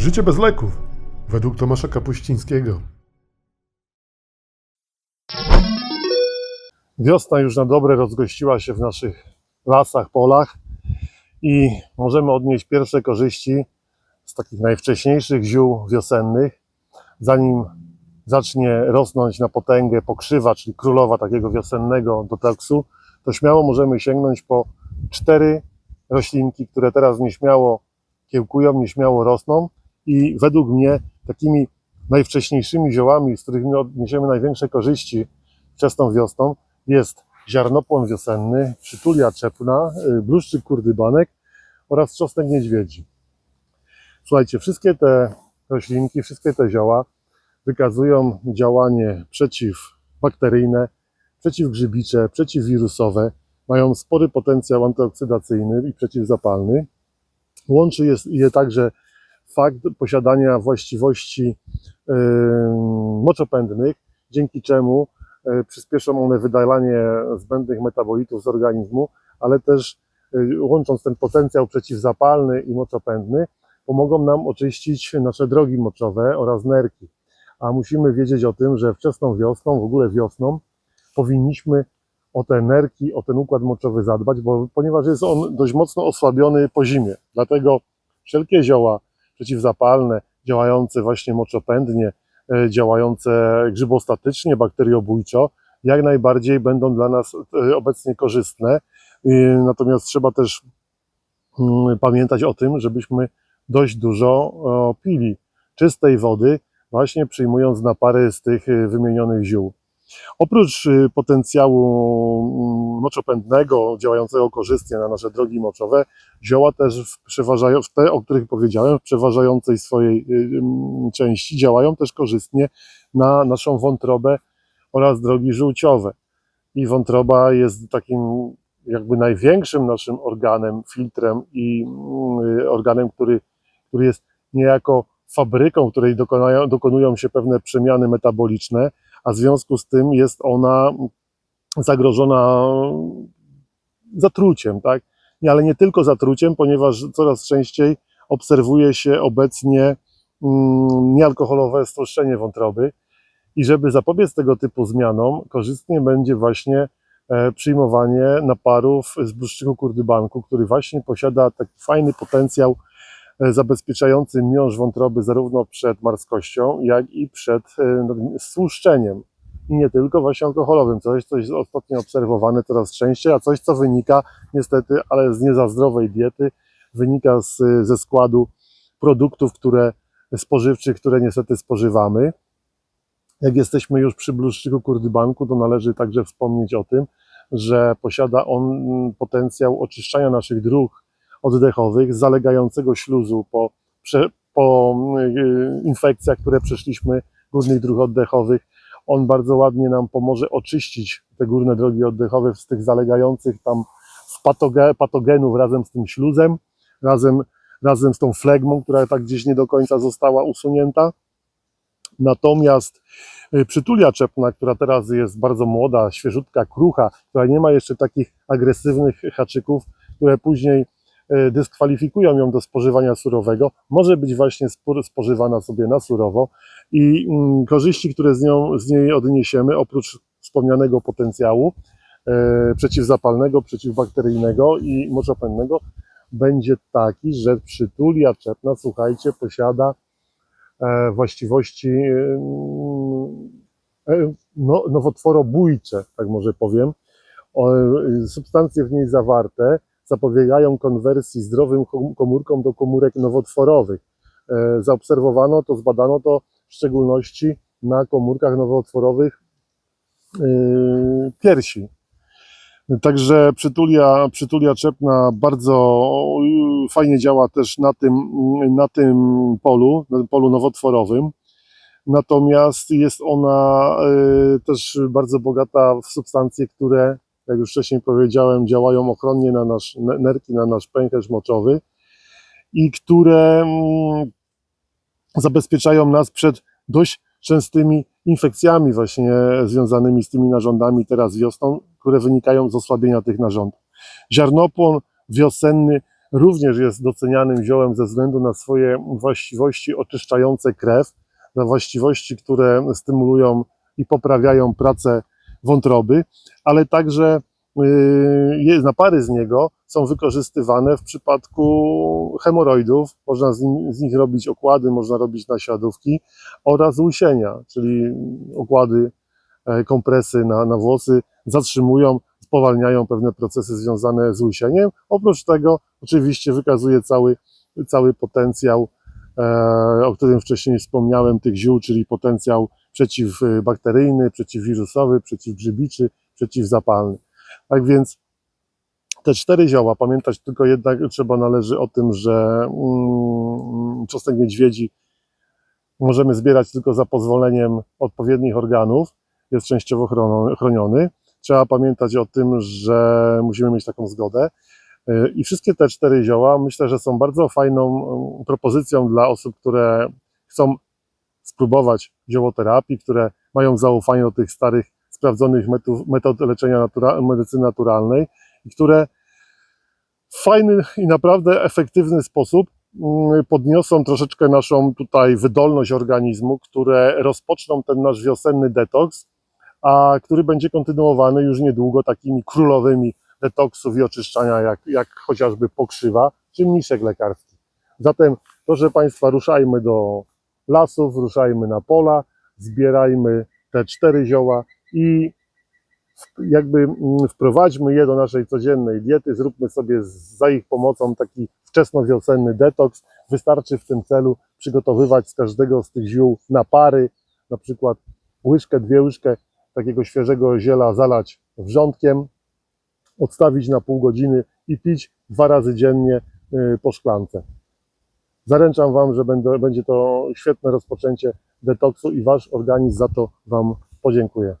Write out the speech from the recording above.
Życie bez leków, według Tomasza Kapuścińskiego. Wiosna już na dobre rozgościła się w naszych lasach, polach i możemy odnieść pierwsze korzyści z takich najwcześniejszych ziół wiosennych, zanim zacznie rosnąć na potęgę pokrzywa, czyli królowa takiego wiosennego dotoksu, to śmiało możemy sięgnąć po cztery roślinki, które teraz nieśmiało kiełkują, nieśmiało rosną i według mnie takimi najwcześniejszymi ziołami, z których my odniesiemy największe korzyści wczesną wiosną, jest ziarnopłon wiosenny, przytulia czepna, y, bluszczyk kurdybanek oraz czosnek niedźwiedzi. Słuchajcie, wszystkie te roślinki, wszystkie te zioła wykazują działanie przeciwbakteryjne, przeciwgrzybicze, przeciwwirusowe, mają spory potencjał antyoksydacyjny i przeciwzapalny. Łączy je także fakt posiadania właściwości moczopędnych, dzięki czemu e, przyspieszą one wydalanie zbędnych metabolitów z organizmu, ale też e, łącząc ten potencjał przeciwzapalny i moczopędny, pomogą nam oczyścić nasze drogi moczowe oraz nerki. A musimy wiedzieć o tym, że wczesną wiosną, w ogóle wiosną, powinniśmy o te nerki, o ten układ moczowy zadbać, bo, ponieważ jest on dość mocno osłabiony po zimie. Dlatego wszelkie zioła przeciwzapalne, działające właśnie moczopędnie, e, działające grzybostatycznie, bakteriobójczo, jak najbardziej będą dla nas e, obecnie korzystne. Natomiast trzeba też mm, pamiętać o tym, żebyśmy dość dużo o, pili czystej wody, właśnie przyjmując napary z tych wymienionych ziół. Oprócz y, potencjału mm, moczopędnego, działającego korzystnie na nasze drogi moczowe, zioła też w przeważają, w te, o których powiedziałem, w przeważającej swojej y, ym, części działają też korzystnie na naszą wątrobę oraz drogi żółciowe. I wątroba jest takim jakby największym naszym organem, filtrem i mm, organem, który, który jest niejako fabryką, w której dokonują się pewne przemiany metaboliczne, a w związku z tym jest ona zagrożona zatruciem, tak? Ale nie tylko zatruciem, ponieważ coraz częściej obserwuje się obecnie mm, niealkoholowe stłuszczenie wątroby i żeby zapobiec tego typu zmianom, korzystnie będzie właśnie e, przyjmowanie naparów z bluszczyku kurdybanku, który właśnie posiada taki fajny potencjał zabezpieczający miąższ wątroby zarówno przed marskością, jak i przed e, no, stłuszczeniem. I nie tylko właśnie alkoholowym, coś, co jest ostatnio obserwowane coraz częściej, a coś, co wynika niestety, ale z nie za zdrowej diety, wynika z, ze składu produktów, które spożywczych, które niestety spożywamy. Jak jesteśmy już przy bluszczyku kurdybanku, to należy także wspomnieć o tym, że posiada on potencjał oczyszczania naszych dróg oddechowych, zalegającego śluzu po, po y, infekcjach, które przeszliśmy, górnych dróg oddechowych. On bardzo ładnie nam pomoże oczyścić te górne drogi oddechowe z tych zalegających tam patoge, patogenów razem z tym śluzem, razem, razem z tą flegmą, która tak gdzieś nie do końca została usunięta. Natomiast y, przytulia czepna, która teraz jest bardzo młoda, świeżutka, krucha, która nie ma jeszcze takich agresywnych haczyków, które później dyskwalifikują ją do spożywania surowego, może być właśnie spożywana sobie na surowo i mm, korzyści, które z, nią, z niej odniesiemy, oprócz wspomnianego potencjału e, przeciwzapalnego, przeciwbakteryjnego i moczopędnego, będzie taki, że przytulia czepna, słuchajcie, posiada e, właściwości e, e, no, nowotworobójcze, tak może powiem. E, substancje w niej zawarte zapobiegają konwersji zdrowym kom- komórkom do komórek nowotworowych. E, Zaobserwowano to, zbadano to w szczególności na komórkach nowotworowych e, piersi. Także przytulia, przytulia czepna bardzo fajnie działa też na tym, na tym polu, na tym polu nowotworowym. Natomiast jest ona y, też bardzo bogata w substancje, które, jak już wcześniej powiedziałem, działają ochronnie na nasz ne- nerki, na nasz pęcherz moczowy i które mm, zabezpieczają nas przed dość częstymi infekcjami właśnie związanymi z tymi narządami teraz wiosną, które wynikają z osłabienia tych narządów. Ziarnopłon wiosenny również jest docenianym ziołem ze względu na swoje właściwości oczyszczające krew, na właściwości, które stymulują i poprawiają pracę wątroby, ale także jest- napary z niego są wykorzystywane w przypadku hemoroidów. Można z, nim, z nich robić okłady, można robić naśladówki oraz łysienia, czyli okłady, e, kompresy na, na włosy zatrzymują, spowalniają pewne procesy związane z łysieniem. Oprócz tego oczywiście wykazuje cały, cały potencjał, o którym wcześniej wspomniałem, tych ziół, czyli potencjał przeciwbakteryjny, przeciwwirusowy, przeciwgrzybiczy, przeciwzapalny. Tak więc te cztery zioła, pamiętać tylko jednak trzeba należy o tym, że mm, czosnek niedźwiedzi możemy zbierać tylko za pozwoleniem odpowiednich organów, jest częściowo chroniony. Trzeba pamiętać o tym, że musimy mieć taką zgodę. Yy, I wszystkie te cztery zioła myślę, że są bardzo fajną mm, propozycją dla osób, które chcą spróbować ziołoterapii, które mają zaufanie do tych starych, sprawdzonych metod, metod leczenia natura, medycyny naturalnej i które w fajny i naprawdę efektywny sposób mm, podniosą troszeczkę naszą tutaj wydolność organizmu, które rozpoczną ten nasz wiosenny detoks, a który będzie kontynuowany już niedługo takimi królowymi detoksów i oczyszczania, jak, jak chociażby pokrzywa czy mniszek lekarski. Zatem, proszę Państwa, ruszajmy do lasów, ruszajmy na pola, zbierajmy te cztery zioła i jakby mm, wprowadźmy je do naszej codziennej diety, zróbmy sobie za ich pomocą taki wczesnowiosenny detoks. Wystarczy w tym celu przygotowywać z każdego z tych ziół napary, na przykład łyżkę, dwie łyżkę takiego świeżego ziela zalać wrzątkiem, odstawić na pół godziny i pić dwa razy dziennie y, po szklance. Zaręczam Wam, że będzie to świetne rozpoczęcie detoksu i Wasz organizm za to Wam podziękuje.